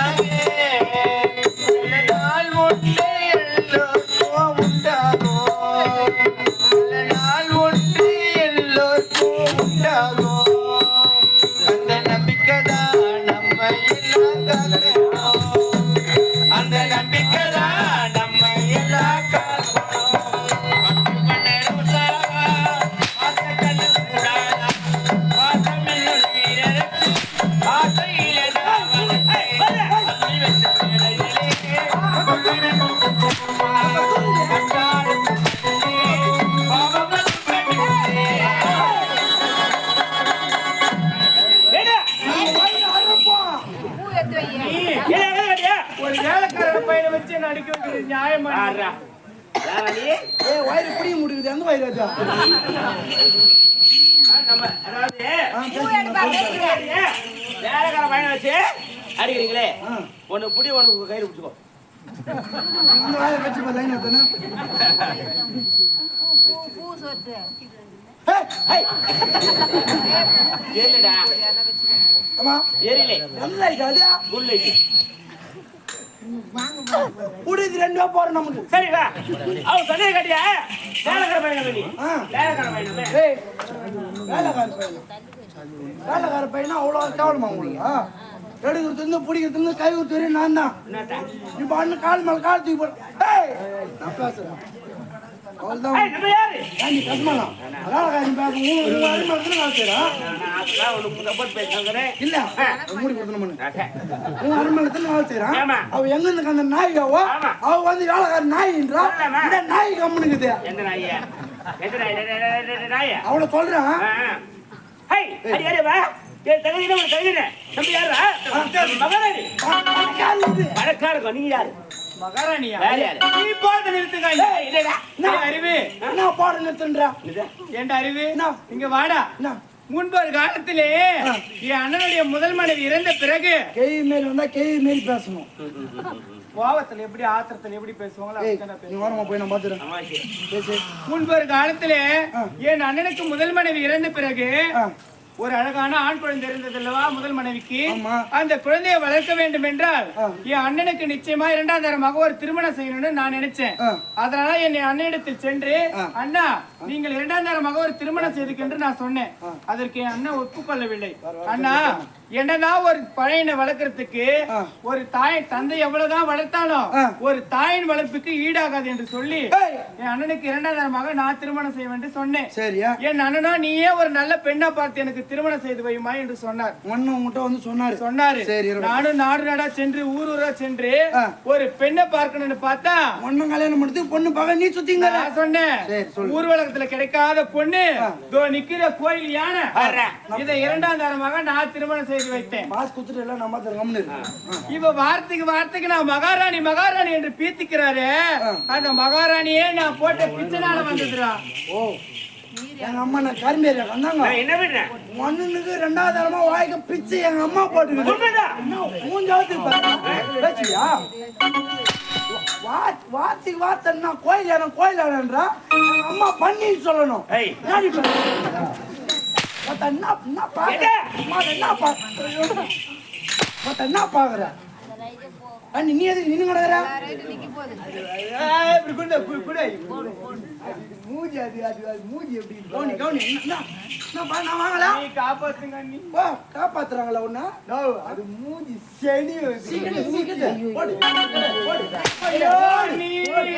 Bye. வயிறு பிடிக்க முடியுது எந்த வயிறு அது நம்ம அதாவது. வேலைக்கார பையனை வச்சு அடிக்கிறீங்களே. ஒன்னு புடி ஒன்னு கயிறு பிடிச்சிக்கோ. இந்த வாயை வச்சு பா லைன் எடுத்தானே பூ சொட்டு ஆமா புடிது ரெண்டு போறோம் நமக்கு சரி வா அவன் தண்ணியை கட்டியா? வேலைக்கார பையனை ஆ. வேலைக்கார பையனை ஏய். வேலைக்கார பையன் வேலைக்கார பையனா அவ்வளோ கேவலமா உங்களுக்கு ஆ? எடுக்கிறது இருந்து பிடிக்கிறது கை கொடுத்து நான் தான். இப்போ அண்ணன் கால் மேல கால் தூக்கி போட. ஏய் நான் பேசுறேன். நாய் கம்முனுக்குது அவளை சொல்றான் மகாராணி பணக்காரங்க நீங்க யாரு மகாராணியா? நீ நிறுத்துங்க. அறிவு? என்ன பாட நிறுத்துன்றா இது. ஏண்டா அறிவு? என்ன? இங்க வாடா. என்ன முன்பு ஒரு காலத்திலே என் அண்ணனுடைய முதல் மனைவி இறந்த பிறகு கேய் மேல் வந்தா கேய் மேல் பேசணும். கோவத்துல எப்படி ஆத்திரத்துல எப்படி பேசுவாங்களோ நான் போய் நான் பாத்துறேன் அம்மாச்சி. பேசு. முன்பு ஒரு காலத்திலே என் அண்ணனுக்கு முதல் மனைவி இறந்த பிறகு. ஒரு அழகான ஆண் குழந்தை இருந்தது அல்லவா முதல் மனைவிக்கு. அந்த குழந்தையை வளர்க்க வேண்டும் என்றால். என் அண்ணனுக்கு நிச்சயமா இரண்டாம் தரமாக ஒரு திருமணம் செய்யணும்னு நான் நினைச்சேன். அதனால என் அண்ணனிடத்தில் சென்று அண்ணா நீங்கள் இரண்டாம் தரமாக ஒரு திருமணம் செய்துக்கென்று நான் சொன்னேன் அதற்கு என் அண்ணன் ஒப்புக்கொள்ளவில்லை அண்ணா என்னன்னா ஒரு பழையனை வளர்க்கறதுக்கு. ஒரு தாய் தந்தை எவ்வளவுதான் வளர்த்தாலும். ஒரு தாயின் வளர்ப்புக்கு ஈடாகாது என்று சொல்லி என் அண்ணனுக்கு இரண்டாம் தரமாக நான் திருமணம் செய்வேன் என்று சொன்னேன் என் அண்ணனா நீயே ஒரு நல்ல பெண்ணா பார்த்து எனக்கு திருமணம் செய்து வையுமா என்று சொன்னார். ஒன்னு உங்ககிட்ட வந்து சொன்னாரு. சொன்னாரு. சரி. நானும் நாடு நாடா சென்று ஊர் ஊரா சென்று. ஒரு பெண்ணை பார்க்கணும்னு பார்த்தா ஒன்னும் கல்யாணம் பண்ணி பொண்ணு பார்க்க நீ சுத்திங்க நான் சொன்னேன். சரி, சொல்லு. ஊர்வலகத்துல கிடைக்காத பொண்ணு இதோ நிக்கிற கோயில் யானை. இதை இரண்டாம் தரமாக நான் திருமணம் செய்து வைத்தேன். மாஸ் குத்துட்டு எல்லாம் நம்ம கம்னு இருக்கு. ஆ. இப்ப வார்த்தைக்கு வார்த்தைக்கு நான் மகாராணி மகாராணி என்று பீத்திக்கிறாரு. அந்த மகாராணியே நான் போட்ட பிச்சைனால வந்ததுடா. ஓ. எங்க அம்மா நான் கரும்பேரியா வந்தாங்க. நான் என்ன பண்ணேன்? மண்ணுக்கு ரெண்டாவது தரமா வாய்க்க பிச்சை எங்க அம்மா போட்டுக்குது உண்மைதான். மூஞ்சாவது பேச்சியா வார்த்தைக்கு வார்த்தைன்னா கோயில் யாரும் கோயில் எங்க அம்மா பண்ணின்னு சொல்லணும். என்ன என்ன பாக்குற என்ன? பாக்குற நீ எதுக்கு நின்னு கிடக்குற மூஞ்சி அது அது அது மூஞ்சி எப்படி கவுனி கவுனி நான் வாங்கலாம் நீ காப்பாத்துங்க அண்ணி. ஓ காப்பாத்துறாங்களா உன்ன? அது மூஞ்சி வருது. சீக்கிரம் சீக்கிரம். போடு போடு ஐயோ.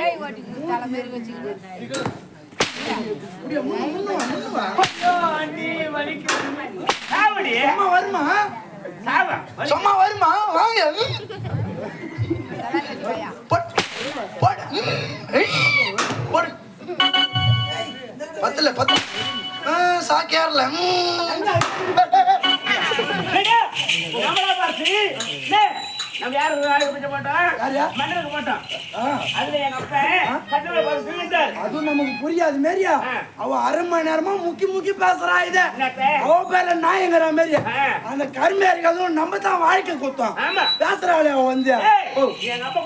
ஏய் ஓட்டி தலை மாரி வச்சுக்கிட்டு அப்படியே முன்னு முன்னு பத்துல பத்து. ஆ, சாக்கியார்ல நம்ம யாரு ஆளுக்கு பிச்சை போட்டோம் அதுல எங்க அப்பா நமக்கு புரியாது மேரியா. அவ அரை மணி நேரமா முக்கி முக்கி பேசுறா இத? அவ பேர்ல நாயங்கிற மாதிரி ஆ. அந்த அதுவும் நம்ம தான் வாழ்க்கை குத்தம். பேசுறாளே அவ வந்து. எங்க அப்பா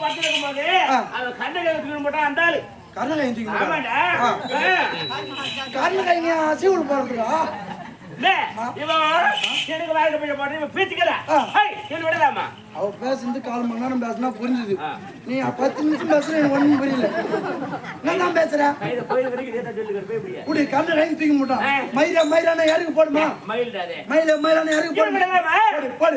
கண்ணை போட்டான் அந்த ஆளு கருணை. ஆ. கருணை அசைவுள் போறதுக்கா? அவ பேசுறது கால் மணி நேரம் பேசினா புரிஞ்சுது. நீ பத்து நிமிஷம் பேசுற எனக்கு ஒண்ணும் புரியல. என்ன தான் பேசுற. கையில கோயில் வரைக்கும் நேத்தா சொல்லிக்கிட்டு போய் இப்படியே. இப்படி கண்ணை ரைன் தூக்கி முட்டான் யாருக்கு போடுமா. மயில மயிரான யாருக்கு போடுமா? போடு, போடு.